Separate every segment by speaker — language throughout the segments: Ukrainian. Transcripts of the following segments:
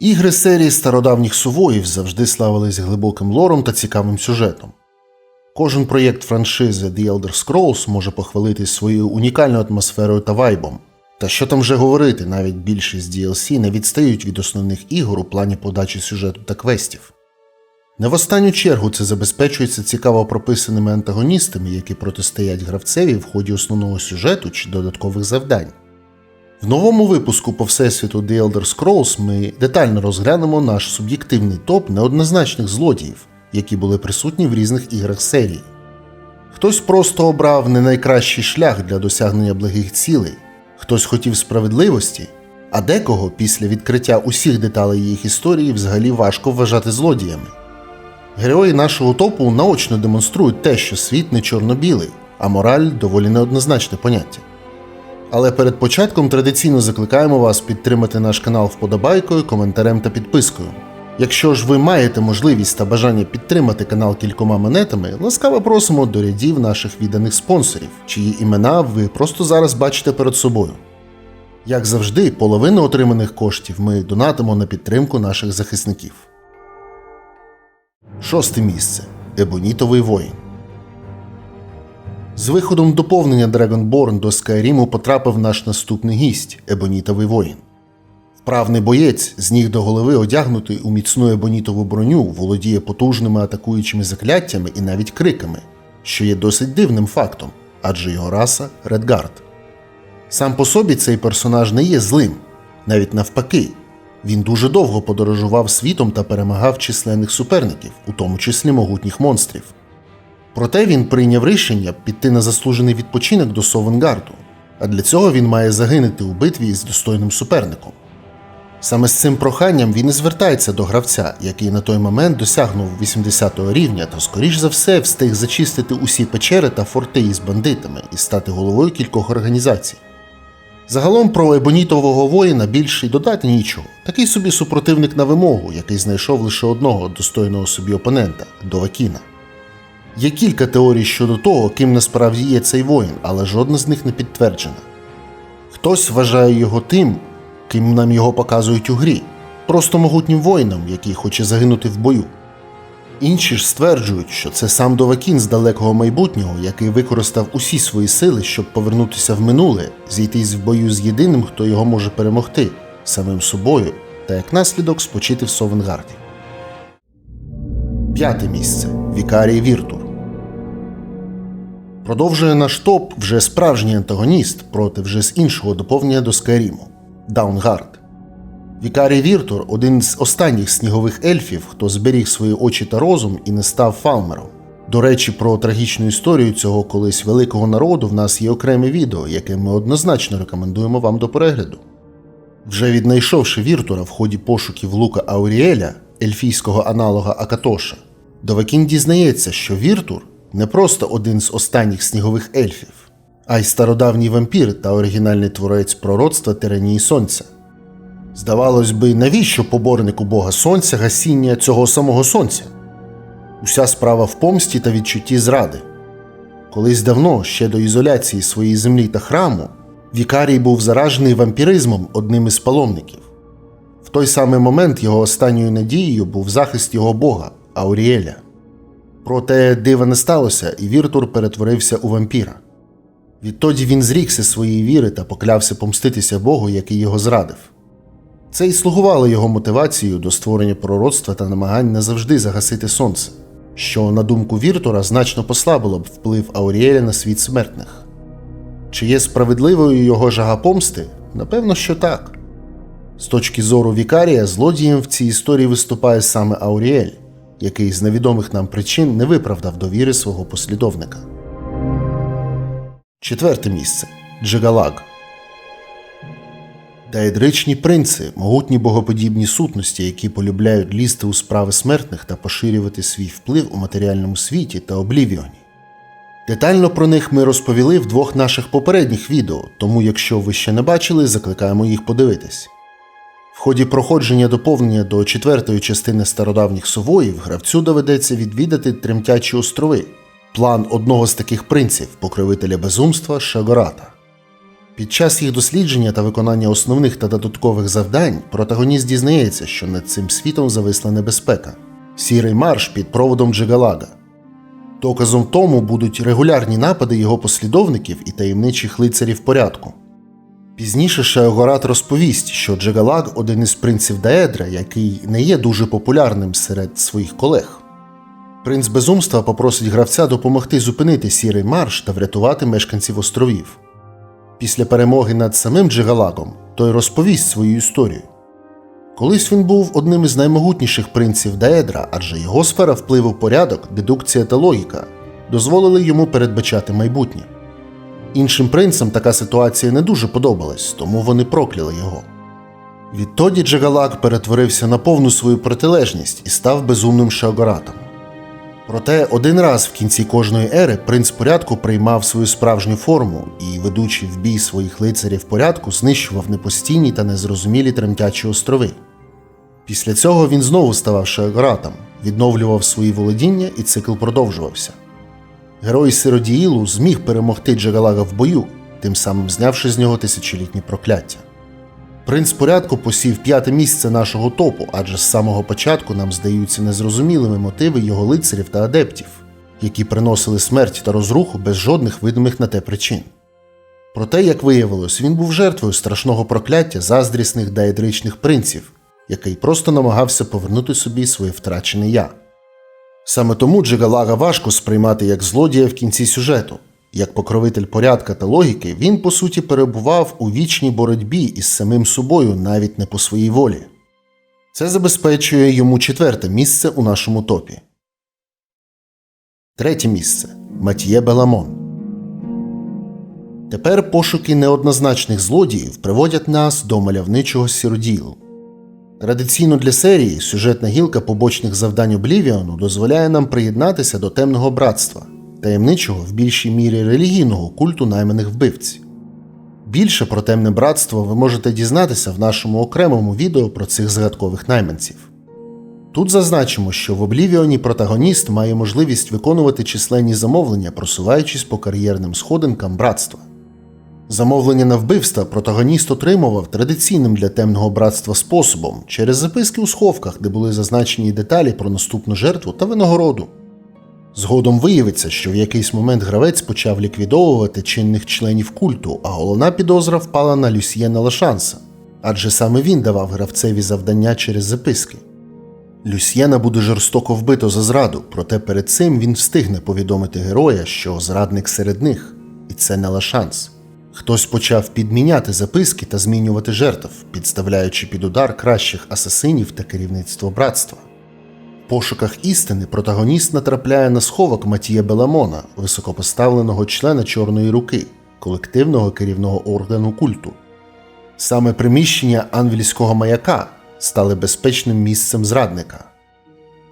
Speaker 1: Ігри серії стародавніх сувоїв завжди славились глибоким лором та цікавим сюжетом. Кожен проєкт франшизи The Elder Scrolls може похвалитись своєю унікальною атмосферою та вайбом. Та що там вже говорити, навіть більшість DLC не відстають від основних ігор у плані подачі сюжету та квестів. Не в останню чергу це забезпечується цікаво прописаними антагоністами, які протистоять гравцеві в ході основного сюжету чи додаткових завдань. В новому випуску по всесвіту The Elder Scrolls ми детально розглянемо наш суб'єктивний топ неоднозначних злодіїв, які були присутні в різних іграх серії. Хтось просто обрав не найкращий шлях для досягнення благих цілей, хтось хотів справедливості, а декого після відкриття усіх деталей їх історії взагалі важко вважати злодіями. Герої нашого топу наочно демонструють те, що світ не чорно-білий, а мораль доволі неоднозначне поняття. Але перед початком традиційно закликаємо вас підтримати наш канал вподобайкою, коментарем та підпискою. Якщо ж ви маєте можливість та бажання підтримати канал кількома монетами, ласкаво просимо до рядів наших відданих спонсорів, чиї імена ви просто зараз бачите перед собою. Як завжди, половину отриманих коштів ми донатимо на підтримку наших захисників. Шосте місце Ебонітовий воїн. З виходом доповнення Dragonborn до Скайріму потрапив наш наступний гість Ебонітовий воїн. Вправний боєць, з ніг до голови одягнутий у міцну ебонітову броню, володіє потужними атакуючими закляттями і навіть криками, що є досить дивним фактом, адже його раса Редгард. Сам по собі цей персонаж не є злим, навіть навпаки. Він дуже довго подорожував світом та перемагав численних суперників, у тому числі могутніх монстрів. Проте він прийняв рішення піти на заслужений відпочинок до Совенгарду, а для цього він має загинути у битві з достойним суперником. Саме з цим проханням він і звертається до гравця, який на той момент досягнув 80-го рівня та, скоріш за все, встиг зачистити усі печери та форти із бандитами і стати головою кількох організацій. Загалом про ебонітового воїна більше й додати нічого. Такий собі супротивник на вимогу, який знайшов лише одного достойного собі опонента Довакіна. Є кілька теорій щодо того, ким насправді є цей воїн, але жодна з них не підтверджена. Хтось вважає його тим, ким нам його показують у грі, просто могутнім воїном, який хоче загинути в бою. Інші ж стверджують, що це сам Довакін з далекого майбутнього, який використав усі свої сили, щоб повернутися в минуле, зійтись в бою з єдиним, хто його може перемогти, самим собою, та як наслідок спочити в Совенгарді. П'яте місце Вікарій Віртур. Продовжує наш топ вже справжній антагоніст проти вже з іншого доповнення до Скайріму Даунгард. Вікарій Віртур один з останніх снігових ельфів, хто зберіг свої очі та розум і не став фалмером. До речі, про трагічну історію цього колись великого народу в нас є окреме відео, яке ми однозначно рекомендуємо вам до перегляду. Вже віднайшовши Віртура в ході пошуків Лука Ауріеля, ельфійського аналога Акатоша, Довакін дізнається, що Віртур не просто один з останніх снігових ельфів, а й стародавній вампір та оригінальний творець пророцтва Тиранії Сонця. Здавалось би, навіщо поборнику Бога Сонця гасіння цього самого сонця? Уся справа в помсті та відчутті зради. Колись давно, ще до ізоляції своєї землі та храму, Вікарій був заражений вампіризмом одним із паломників. В той самий момент його останньою надією був захист його Бога Ауріеля. Проте дива не сталося, і Віртур перетворився у вампіра. Відтоді він зрікся своєї віри та поклявся помститися Богу, який його зрадив. Це й слугувало його мотивацією до створення пророцтва та намагань не завжди загасити сонце, що, на думку Віртура, значно послабило б вплив Ауріеля на світ смертних. Чи є справедливою його жага помсти? Напевно, що так. З точки зору Вікарія, злодієм в цій історії виступає саме Ауріель, який з невідомих нам причин не виправдав довіри свого послідовника. Четверте місце Джигалаг. Даедричні принци, могутні богоподібні сутності, які полюбляють лізти у справи смертних та поширювати свій вплив у матеріальному світі та облівіоні. Детально про них ми розповіли в двох наших попередніх відео, тому якщо ви ще не бачили, закликаємо їх подивитись. В ході проходження доповнення до четвертої частини стародавніх сувоїв гравцю доведеться відвідати тремтячі острови, план одного з таких принців, покровителя безумства Шагората. Під час їх дослідження та виконання основних та додаткових завдань протагоніст дізнається, що над цим світом зависла небезпека сірий марш під проводом Джигалага. Доказом тому будуть регулярні напади його послідовників і таємничих лицарів порядку. Пізніше Шеогорат розповість, що Джигалаг один із принців Даедра, який не є дуже популярним серед своїх колег. Принц безумства попросить гравця допомогти зупинити сірий марш та врятувати мешканців островів. Після перемоги над самим Джигалагом той розповість свою історію. Колись він був одним із наймогутніших принців Даедра, адже його сфера впливу порядок, дедукція та логіка дозволили йому передбачати майбутнє. Іншим принцам така ситуація не дуже подобалась, тому вони прокляли його. Відтоді Джагалак перетворився на повну свою протилежність і став безумним Шаогаратом. Проте один раз в кінці кожної ери принц порядку приймав свою справжню форму і, ведучи в бій своїх лицарів порядку, знищував непостійні та незрозумілі тремтячі острови. Після цього він знову ставав Шеогоратом, відновлював свої володіння і цикл продовжувався. Герой Сиродіїлу зміг перемогти Джагалага в бою, тим самим знявши з нього тисячолітні прокляття. Принц порядку посів п'яте місце нашого топу, адже з самого початку нам здаються незрозумілими мотиви його лицарів та адептів, які приносили смерть та розруху без жодних видимих на те причин. Проте, як виявилось, він був жертвою страшного прокляття заздрісних даедричних принців, який просто намагався повернути собі своє втрачене я. Саме тому Джигалага важко сприймати як злодія в кінці сюжету. Як покровитель порядка та логіки, він по суті перебував у вічній боротьбі із самим собою навіть не по своїй волі. Це забезпечує йому четверте місце у нашому топі. Третє місце Матіє Беламон. Тепер пошуки неоднозначних злодіїв приводять нас до мальовничого сіроділу. Традиційно для серії сюжетна гілка побочних завдань Облівіону дозволяє нам приєднатися до темного братства, таємничого в більшій мірі релігійного культу найманих вбивць. Більше про темне братство ви можете дізнатися в нашому окремому відео про цих згадкових найманців. Тут зазначимо, що в Облівіоні протагоніст має можливість виконувати численні замовлення, просуваючись по кар'єрним сходинкам братства. Замовлення на вбивство протагоніст отримував традиційним для темного братства способом через записки у сховках, де були зазначені деталі про наступну жертву та винагороду. Згодом виявиться, що в якийсь момент гравець почав ліквідовувати чинних членів культу, а головна підозра впала на Люсьєна Лашанса, адже саме він давав гравцеві завдання через записки. Люсьєна буде жорстоко вбито за зраду, проте перед цим він встигне повідомити героя, що зрадник серед них, і це не Лашанс. Хтось почав підміняти записки та змінювати жертв, підставляючи під удар кращих асасинів та керівництво братства. В пошуках істини протагоніст натрапляє на сховок Матія Беламона, високопоставленого члена Чорної руки, колективного керівного органу культу. Саме приміщення анвільського маяка стали безпечним місцем зрадника.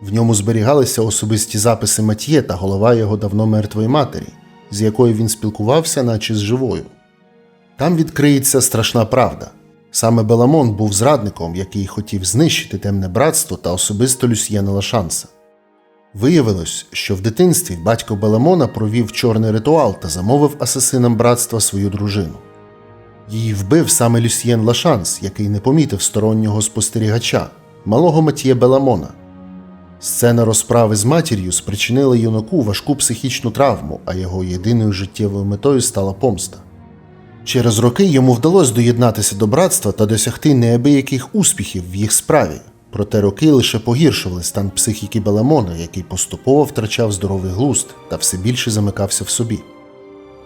Speaker 1: В ньому зберігалися особисті записи Матіє та голова його давно мертвої матері, з якою він спілкувався, наче з живою. Там відкриється страшна правда. Саме Беламон був зрадником, який хотів знищити темне братство та особисто Люсьєна Лашанса. Виявилось, що в дитинстві батько Беламона провів чорний ритуал та замовив асасинам братства свою дружину. Її вбив саме Люсьєн Лашанс, який не помітив стороннього спостерігача, малого Матіє Беламона. Сцена розправи з матір'ю спричинила юнаку важку психічну травму, а його єдиною життєвою метою стала помста. Через роки йому вдалося доєднатися до братства та досягти неабияких успіхів в їх справі, проте роки лише погіршували стан психіки Беламона, який поступово втрачав здоровий глузд та все більше замикався в собі.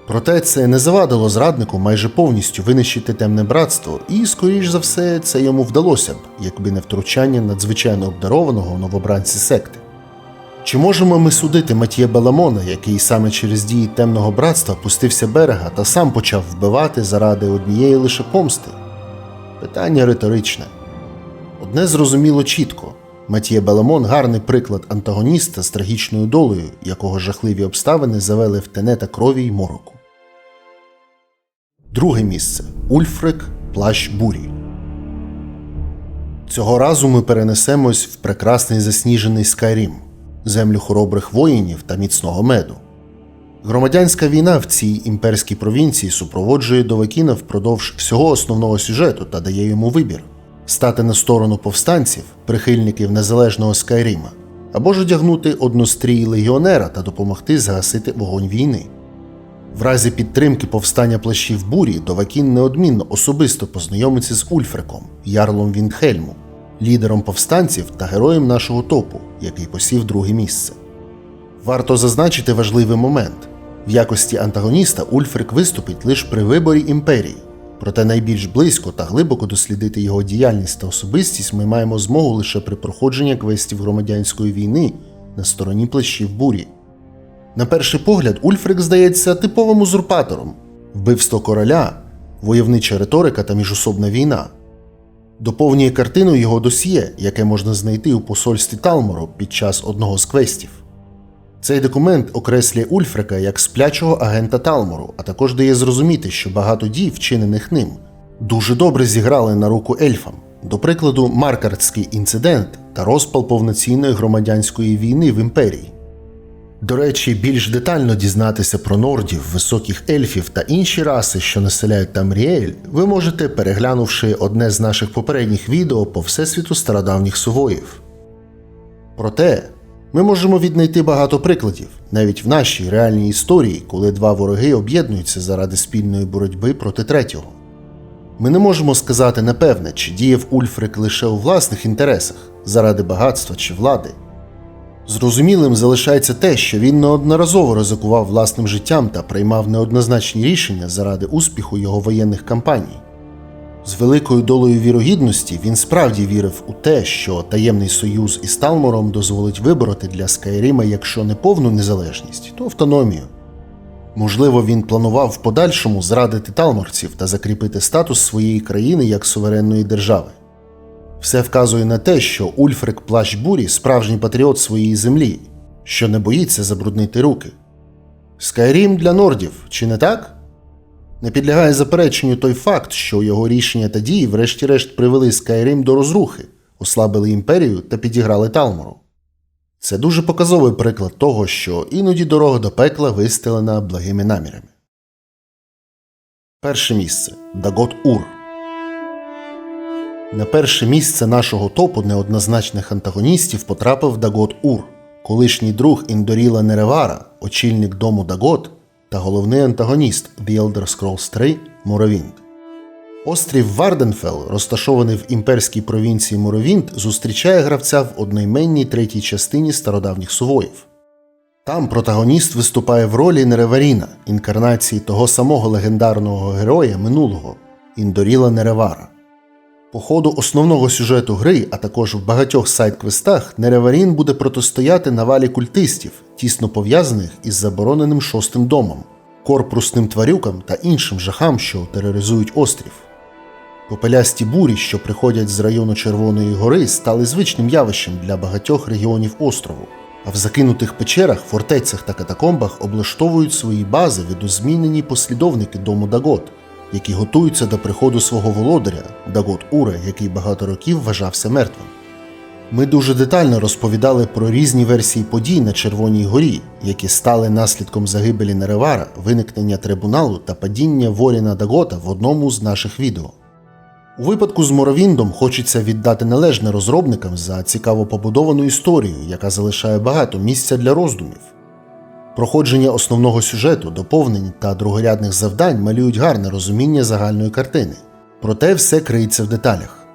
Speaker 1: Проте це не завадило зраднику майже повністю винищити темне братство, і, скоріш за все, це йому вдалося б, якби не втручання надзвичайно обдарованого новобранці секти. Чи можемо ми судити Матіє Беламона, який саме через дії темного братства пустився берега та сам почав вбивати заради однієї лише помсти? Питання риторичне. Одне зрозуміло чітко Матіє Беламон гарний приклад антагоніста з трагічною долею, якого жахливі обставини завели в тенета крові й мороку. Друге місце Ульфрик Плащ Бурі. Цього разу ми перенесемось в прекрасний засніжений Скайрім, землю хоробрих воїнів та міцного меду. Громадянська війна в цій імперській провінції супроводжує Довакіна впродовж всього основного сюжету та дає йому вибір стати на сторону повстанців, прихильників незалежного Скайріма, або ж одягнути однострій легіонера та допомогти згасити вогонь війни. В разі підтримки повстання плащів бурі Довакін неодмінно особисто познайомиться з Ульфриком, ярлом Віндхельму, лідером повстанців та героєм нашого топу, який посів друге місце. Варто зазначити важливий момент: в якості антагоніста Ульфрик виступить лише при виборі імперії, проте найбільш близько та глибоко дослідити його діяльність та особистість ми маємо змогу лише при проходженні квестів громадянської війни на стороні плащів бурі. На перший погляд, Ульфрик здається типовим узурпатором, вбивство короля, войовнича риторика та міжособна війна. Доповнює картину його досьє, яке можна знайти у посольстві Талмору під час одного з квестів. Цей документ окреслює Ульфрика як сплячого агента Талмору, а також дає зрозуміти, що багато дій, вчинених ним, дуже добре зіграли на руку ельфам. До прикладу, Маркардський інцидент та розпал повноцінної громадянської війни в імперії. До речі, більш детально дізнатися про нордів, високих ельфів та інші раси, що населяють Тамріель, ви можете переглянувши одне з наших попередніх відео по всесвіту стародавніх сувоїв. Проте ми можемо віднайти багато прикладів, навіть в нашій реальній історії, коли два вороги об'єднуються заради спільної боротьби проти третього. Ми не можемо сказати напевне, чи діяв Ульфрик лише у власних інтересах, заради багатства чи влади. Зрозумілим залишається те, що він неодноразово ризикував власним життям та приймав неоднозначні рішення заради успіху його воєнних кампаній. З великою долею вірогідності він справді вірив у те, що таємний союз із Талмором дозволить вибороти для Скайріма, якщо не повну незалежність, то автономію. Можливо, він планував в подальшому зрадити талморців та закріпити статус своєї країни як суверенної держави. Все вказує на те, що Ульфрик Плащ Бурі справжній патріот своєї землі, що не боїться забруднити руки. Скайрім для нордів, чи не так? Не підлягає запереченню той факт, що його рішення та дії, врешті-решт, привели Скайрім до розрухи, ослабили імперію та підіграли Талмору. Це дуже показовий приклад того, що іноді дорога до пекла вистелена благими намірами. Перше місце Дагот Ур. На перше місце нашого топу неоднозначних антагоністів потрапив Дагот Ур, колишній друг Індоріла Неревара, очільник дому Дагот та головний антагоніст The Elder Scrolls 3 Моровінд. Острів Варденфел, розташований в імперській провінції Моровінд, зустрічає гравця в одноіменній третій частині стародавніх сувоїв. Там протагоніст виступає в ролі Нереваріна, інкарнації того самого легендарного героя минулого Індоріла Неревара. По ходу основного сюжету гри, а також в багатьох сайт-квестах, Нереварін буде протистояти навалі культистів, тісно пов'язаних із забороненим шостим домом, корпусним тварюкам та іншим жахам, що тероризують острів. Попелясті бурі, що приходять з району Червоної гори, стали звичним явищем для багатьох регіонів острову, а в закинутих печерах, фортецях та катакомбах облаштовують свої бази видозмінені послідовники дому Дагот, які готуються до приходу свого володаря Дагот Ура, який багато років вважався мертвим. Ми дуже детально розповідали про різні версії подій на Червоній горі, які стали наслідком загибелі Неревара, виникнення трибуналу та падіння Воріна Дагота в одному з наших відео. У випадку з Моровіндом хочеться віддати належне розробникам за цікаво побудовану історію, яка залишає багато місця для роздумів. Проходження основного сюжету, доповнень та другорядних завдань малюють гарне розуміння загальної картини, проте все криється в деталях.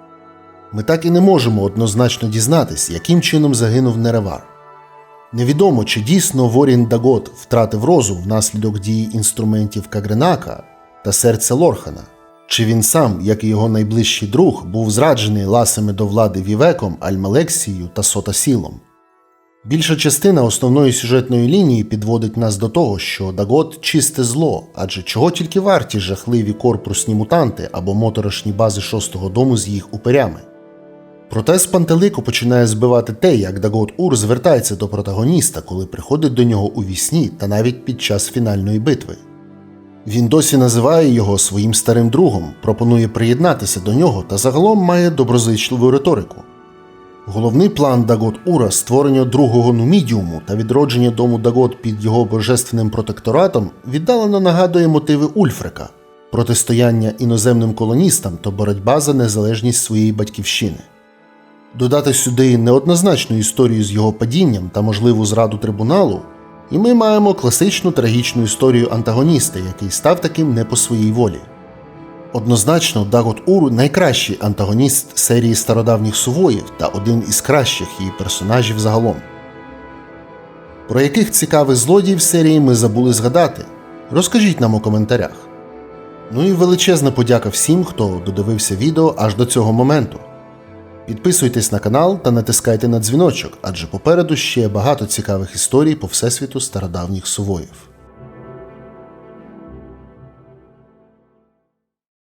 Speaker 1: Ми так і не можемо однозначно дізнатись, яким чином загинув Неревар. Невідомо, чи дійсно Ворін Дагот втратив розум внаслідок дії інструментів Кагренака та серця Лорхана, чи він сам, як і його найближчий друг, був зраджений ласами до влади Вівеком, Альмалексією та Сотасілом. Більша частина основної сюжетної лінії підводить нас до того, що Дагот чисте зло, адже чого тільки варті жахливі корпусні мутанти або моторошні бази шостого дому з їх уперями. Проте з пантелику починає збивати те, як Дагот Ур звертається до протагоніста, коли приходить до нього у вісні та навіть під час фінальної битви. Він досі називає його своїм старим другом, пропонує приєднатися до нього та загалом має доброзичливу риторику. Головний план Дагот Ура створення другого нумідіуму та відродження дому Дагот під його божественним протекторатом віддалено нагадує мотиви Ульфрика протистояння іноземним колоністам та боротьба за незалежність своєї батьківщини. Додати сюди неоднозначну історію з його падінням та можливу зраду трибуналу, і ми маємо класичну трагічну історію антагоніста, який став таким не по своїй волі. Однозначно, Дагот Уру найкращий антагоніст серії стародавніх сувоїв та один із кращих її персонажів загалом. Про яких цікавих злодіїв серії ми забули згадати? Розкажіть нам у коментарях. Ну і величезна подяка всім, хто додивився відео аж до цього моменту. Підписуйтесь на канал та натискайте на дзвіночок, адже попереду ще багато цікавих історій по всесвіту стародавніх сувоїв.